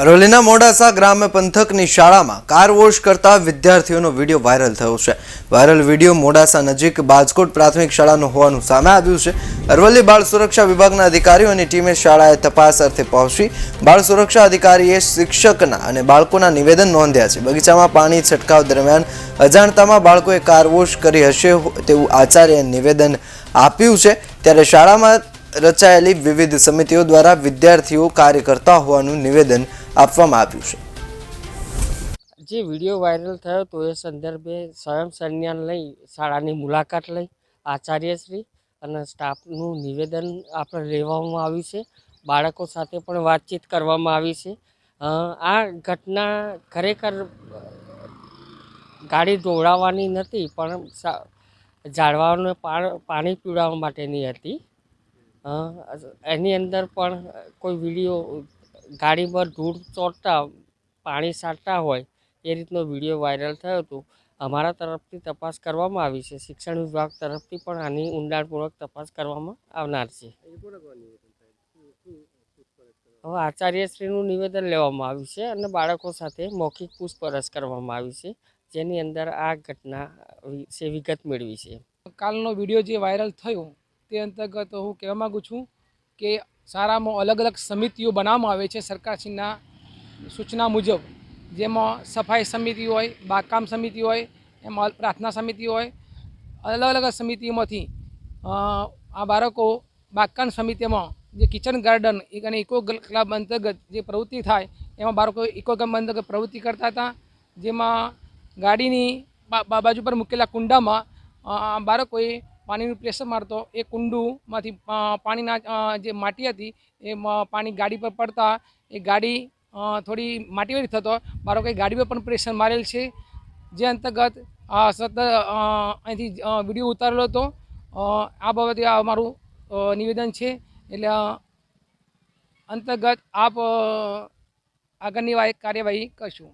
અરવલ્લીના મોડાસા ગ્રામ્ય પંથકની શાળામાં કાર વોશ કરતા વિદ્યાર્થીઓનો વીડિયો વાયરલ થયો છે. વાયરલ વીડિયો મોડાસા નજીક બાજકોટ પ્રાથમિક શાળાનો હોવાનું સામે આવ્યું છે. અરવલ્લી બાળ સુરક્ષા વિભાગના અધિકારીઓ અને ટીમે શાળાએ તપાસ અર્થે પહોંચી બાળ સુરક્ષા અધિકારીએ શિક્ષકના અને બાળકોના નિવેદન નોંધ્યા છે. બગીચામાં પાણી છંટકાવ દરમિયાન અજાણતામાં બાળકોએ કાર વોશ કરી હશે તેવું આચાર્યએ નિવેદન આપ્યું છે. ત્યારે શાળામાં રચાયેલી વિવિધ સમિતિઓ દ્વારા વિદ્યાર્થીઓ કાર્ય કરતા હોવાનું નિવેદન આપવામાં આવ્યું છે. જે વીડિયો વાયરલ થયો તો એ સંદર્ભે સ્વયં સંજ્ઞાન લઈ શાળાની મુલાકાત લઈ આચાર્યશ્રી અને સ્ટાફનું નિવેદન આપણે લેવામાં આવ્યું છે. બાળકો સાથે પણ વાતચીત કરવામાં આવી છે. આ ઘટના ખરેખર ગાડી દોડાવવાની નથી પણ ઝાડવાઓને પાણી પીવડાવવા માટેની હતી. એની અંદર પણ કોઈ વીડિયો ગાડી પર ધૂળ ચોટતા, પાણી સાટતા હોય, એ રીતનો વીડિયો વાયરલ થયો હતો. અમારા તરફથી તપાસ કરવામાં આવી છે. શિક્ષણ વિભાગ તરફથી પણ આની ઊંડાણપૂર્વક તપાસ કરવામાં આવનાર છે. હવે આચાર્યશ્રીનું નિવેદન લેવામાં આવ્યું છે અને બાળકો સાથે મૌખિક પૂછપરછ કરવામાં આવી છે. જેની અંદર આ ઘટના વિશે વિગત મેળવી છે. કાલનો વીડિયો જે વાયરલ થયો તે અંતર્ગત હું કહેવા માગું છું કે શાળામાં અલગ અલગ સમિતિઓ બનાવવામાં આવે છે સરકારશ્રીના સૂચના મુજબ. જેમાં સફાઈ સમિતિ હોય બાગકામ સમિતિ હોય, એમાં પ્રાર્થના સમિતિ હોય, અલગ અલગ સમિતિઓમાંથી આ બાળકો બાગકામ સમિતિમાં જે કિચન ગાર્ડન અને ઇકો ક્લબ અંતર્ગત જે પ્રવૃત્તિ થાય, એમાં બાળકો ઇકો ક્લબ અંતર્ગત પ્રવૃત્તિ કરતા હતા. જેમાં ગાડીની બાજુ પર મૂકેલા કુંડામાં બાળકોએ પાણીનું પ્રેશર મારતો. એ કુંડુમાંથી પાણીના જે માટી હતી, એ પાણી ગાડી પર પડતા, એ ગાડી થોડી માટીવાળી થતો. બાળકોએ ગાડી પર પણ પ્રેશર મારેલ છે. જે અંતર્ગત સતત અહીંથી વીડિયો ઉતારેલો હતો. આ બાબતે અમારું નિવેદન છે. એટલે અંતર્ગત આપ આગળની કાર્યવાહી કરશું.